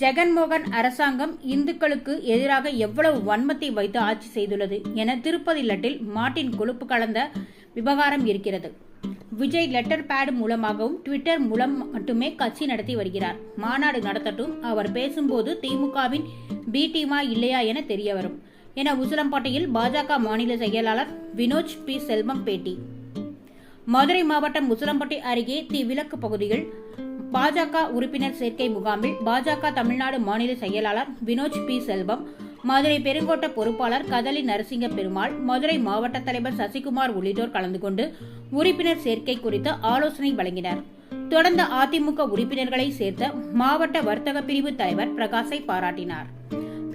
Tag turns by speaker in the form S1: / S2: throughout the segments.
S1: ஜெகன்மோகன் அரசாங்கம் இந்துக்களுக்கு எதிராக எவ்வளவு வன்மத்தை வைத்து ஆட்சி செய்துள்ளது என திருப்பதி லட்டில் மாட்டின் கொழுப்பு கலந்த விவகாரம் இருக்கிறது. விஜய் லெட்டர் பேட் மூலமாகவும் ட்விட்டர் மூலம் மட்டுமே கட்சி நடத்தி வருகிறார். மாநாடு நடத்தட்டும் அவர் பேசும்போது திமுகவின் பி டீமா இல்லையா என தெரிய வரும் என உசிலம்பட்டியில் பாஜக மாநில செயலாளர் வினோஜ் பி. செல்வம் பேட்டி. மதுரை மாவட்டம் உசிலம்பட்டி அருகே தி விலக்கு பகுதியில் பாஜக உறுப்பினர் சேர்க்கை முகாமில் பாஜக தமிழ்நாடு மாநில செயலாளர் வினோஜ் பி. செல்வம் மதுரை பெருங்கோட்ட பொறுப்பாளர் கதலி நரசிங்க பெருமாள் மதுரை மாவட்ட தலைவர் சசிகுமார் உள்ளிட்டோர் கலந்து கொண்டு உறுப்பினர் சேர்க்கை குறித்து ஆலோசனை வழங்கினர். தொடர்ந்து அதிமுக உறுப்பினர்களை சேர்த்த மாவட்ட வர்த்தக பிரிவு தலைவர் பிரகாஷை பாராட்டினார்.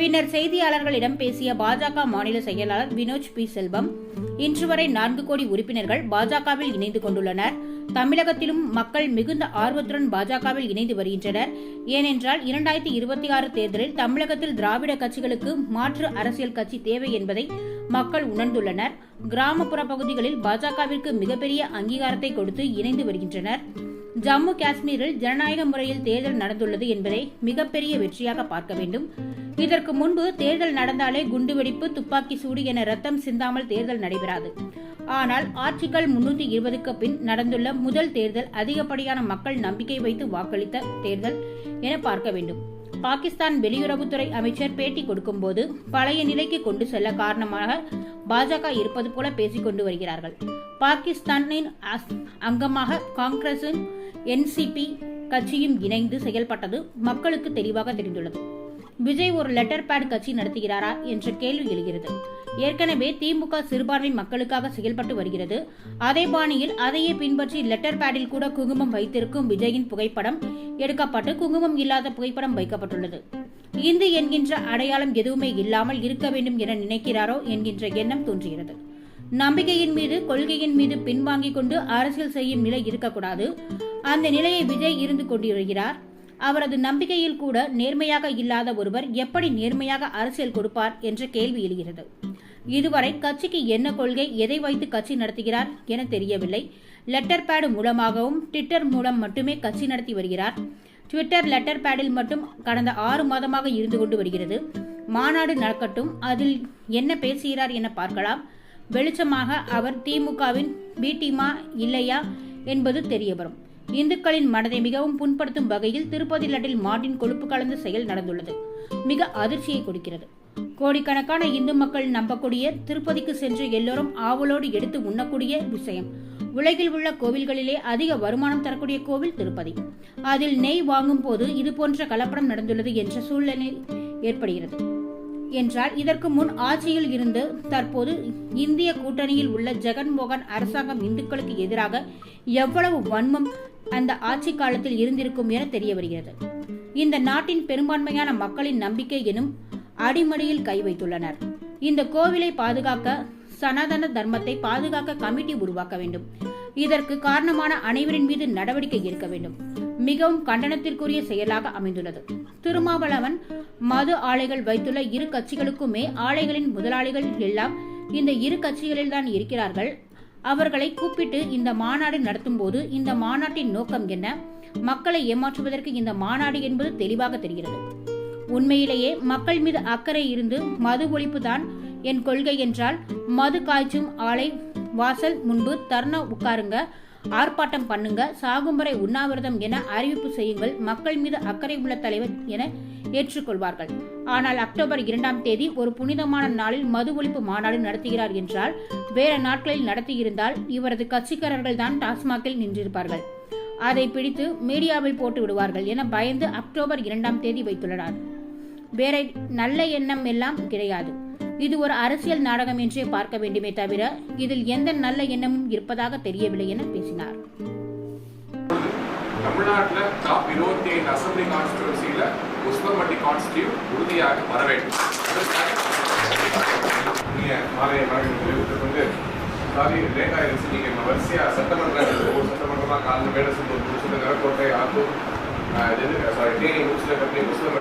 S1: பின்னர் செய்தியாளர்களிடம் பேசிய பாஜக மாநில செயலாளர் வினோஜ் பி. செல்வம் இன்று வரை நான்கு கோடி உறுப்பினர்கள் பாஜகவில் இணைந்து கொண்டுள்ளனர். தமிழகத்திலும் மக்கள் மிகுந்த ஆர்வத்துடன் பாஜகவில் இணைந்து வருகின்றனர். ஏனென்றால் இரண்டாயிரத்தி இருபத்தி ஆறு தேர்தலில் தமிழகத்தில் திராவிட கட்சிகளுக்கு மாற்று அரசியல் கட்சி தேவை என்பதை மக்கள் உணர்ந்துள்ளனர். கிராமப்புற பகுதிகளில் பாஜகவிற்கு மிகப்பெரிய அங்கீகாரத்தை கொடுத்து இணைந்து வருகின்றனர். ஜம்மு காஷ்மீரில் ஜனநாயக முறையில் தேர்தல் நடந்துள்ளது என்பதை மிகப்பெரிய வெற்றியாக பார்க்க வேண்டும். இதற்கு முன்பு தேர்தல் நடந்தாலே குண்டுவெடிப்பு துப்பாக்கி சூடு என ரத்தம் சிந்தாமல் தேர்தல் நடைபெறாது. ஆனால் ஆட்சிகள் முன்னூத்தி இருபதுக்கு பின் நடந்துள்ள முதல் தேர்தல் அதிகப்படியான மக்கள் நம்பிக்கை வைத்து வாக்களித்த தேர்தல் என பார்க்க வேண்டும். பாகிஸ்தான் வெளியுறவுத்துறை அமைச்சர் பேட்டி கொடுக்கும்போது பழைய நிலைக்கு கொண்டு செல்ல காரணமாக பாஜக இருப்பது போல பேசிக் கொண்டு வருகிறார்கள். பாகிஸ்தானின் அங்கமாக காங்கிரசின் என்சிபி கட்சியும் இணைந்து செயல்பட்டது மக்களுக்கு தெளிவாக தெரிந்துள்ளது. விஜய் ஒரு லெட்டர் பேட் கட்சி நடத்துகிறாரா என்ற கேள்வி எழுகிறது. ஏற்கனவே திமுக சிறுபான்மை மக்களுக்காக செயல்பட்டு வருகிறது. அதே பாணியில் அதையே பின்பற்றி லெட்டர் பேடில் கூட குங்குமம் வைத்திருக்கும் விஜயின் புகைப்படம் எடுக்கப்பட்டு குங்குமம் இல்லாத புகைப்படம் வைக்கப்பட்டுள்ளது. இந்து என்கின்ற அடையாளம் எதுவுமே இல்லாமல் இருக்க வேண்டும் என நினைக்கிறாரோ என்கின்ற எண்ணம் தோன்றுகிறது. நம்பிக்கையின் மீது கொள்கையின் மீது பின்வாங்கிக் கொண்டு அரசியல் செய்யும் நிலை இருக்கக்கூடாது. அந்த நிலையை விஜய் இருந்து கொண்டிருக்கிறார். அவரது நம்பிக்கையில் கூட நேர்மையாக இல்லாத ஒருவர் எப்படி நேர்மையாக அரசியல் கொடுப்பார் என்ற கேள்வி எழுகிறது. இதுவரை கட்சிக்கு என்ன கொள்கை எதை வைத்து கட்சி நடத்துகிறார் என தெரியவில்லை. லெட்டர் பேடு மூலமாகவும் ட்விட்டர் மூலம் மட்டுமே கட்சி நடத்தி வருகிறார். ட்விட்டர் லெட்டர் பேடில் மட்டும் கடந்த ஆறு மாதமாக இருந்து கொண்டு வருகிறது. மாநாடு நடக்கட்டும் அதில் என்ன பேசுகிறார் என பார்க்கலாம். வெளிச்சமாக அவர் திமுகவின் பி டீமா இல்லையா என்பது தெரிய வரும். இந்துக்களின் மனதை மிகவும் புண்படுத்தும் வகையில் திருப்பதி லட்டில் மாட்டின் கொழுப்பு கலந்த செயல் நடந்துள்ளது. மிக அதிர்ச்சியை கொடுக்கிறது. கோடிக்கணக்கான இந்து மக்கள் நம்பக்கூடிய திருப்பதிக்கு சென்று எல்லோரும் ஆவலோடு எடுத்து உண்ணக்கூடிய விஷயம். உலகில் உள்ள கோவில்களிலே அதிக வருமானம் தரக்கூடிய கோவில் திருப்பதி. அதில் நெய் வாங்கும் போது இது போன்ற கலப்படம் நடந்துள்ளது என்ற சூழ்நிலை ஏற்படுகிறது. என்றால் இதற்கு முன் ஆட்சியில் இருந்து தற்போது இந்திய கூட்டணியில் உள்ள ஜெகன்மோகன் அரசாங்கம் இந்துக்களுக்கு எதிராக எவ்வளவு வன்மம் அந்த ஆட்சி காலத்தில் இருந்திருக்கும் என தெரிய வருகிறது. இந்த நாட்டின் பெரும்பான்மையான மக்களின் நம்பிக்கை எனும் அடிமடியில் கை வைத்துள்ளனர். இந்த கோவிலை பாதுகாக்க சனாதன தர்மத்தை பாதுகாக்க கமிட்டி உருவாக்க வேண்டும். இதற்கு காரணமான அனைவரின் மீது நடவடிக்கை எடுக்க வேண்டும். மிகவும் கண்டனத்திற்குரிய செயலாக அமைந்துள்ளது. திருமாவளவன் மது ஆலைகள் வைத்துள்ள இரு கட்சிகளுக்குமே ஆலைகளின் முதலாளிகள் எல்லாம் இந்த இரு கட்சிகளில் தான் இருக்கிறார்கள். அவர்களை கூப்பிட்டு இந்த மாநாடு நடத்தும் போது இந்த மாநாட்டின் நோக்கம் என்ன? மக்களை ஏமாற்றுவதற்கு இந்த மாநாடு என்பது தெளிவாக தெரிகிறது. உண்மையிலேயே மக்கள் மீது அக்கறை இருந்து மது ஒழிப்பு தான் என் கொள்கை என்றால் மது காய்ச்சும் ஆலை வாசல் முன்பு தர்ண உட்காருங்க ஆர்ப்பாட்டம் பண்ணுங்க. சாகும்பரை உண்ணாவிரதம் என அறிவிப்பு செய்யுங்கள். மக்கள் மீது அக்கறை உள்ள தலைவர் என ஏற்றுக்கொள்வார்கள். ஆனால் அக்டோபர் இரண்டாம் தேதி ஒரு புனிதமான நாளில் மது ஒழிப்பு மாநாடு நடத்துகிறார் என்றால் வேற நாட்களில் நடத்தியிருந்தால் இவரது கட்சிக்காரர்கள் தான் டாஸ்மாகில் நின்றிருப்பார்கள். அதை பிடித்து மீடியாவில் போட்டு விடுவார்கள் என பயந்து அக்டோபர் இரண்டாம் தேதி வைத்துள்ளனர். வேற நல்ல எண்ணம் எல்லாம் கிடையாது. இது ஒரு அரசியல் நாடகம் என்றே பார்க்க வேண்டுமே தவிர இதில் எந்த நல்ல எண்ணமும் இருப்பதாக தெரியவில்லை என பேசினார்.
S2: தமிழ்நாட்டில் டாப் இருபத்தி ஐந்து அசம்பிளி கான்ஸ்டியூன்சியில் உஸ்மம்பட்டி கான்ஸ்டியூட் உறுதியாக வர வேண்டும். நீங்கள் மாலை வழங்கி கொண்டு சாரி லேட் ஆயிடுச்சு. நீங்கள் வரிசையாக சட்டமன்ற ஒவ்வொரு சட்டமன்றமாக காலையில் வேலை செஞ்சு முடிச்சது நிறக்கோட்டை ஆத்தூர் சாரி தேனி முடிச்சதை பற்றி முஸ்லிம்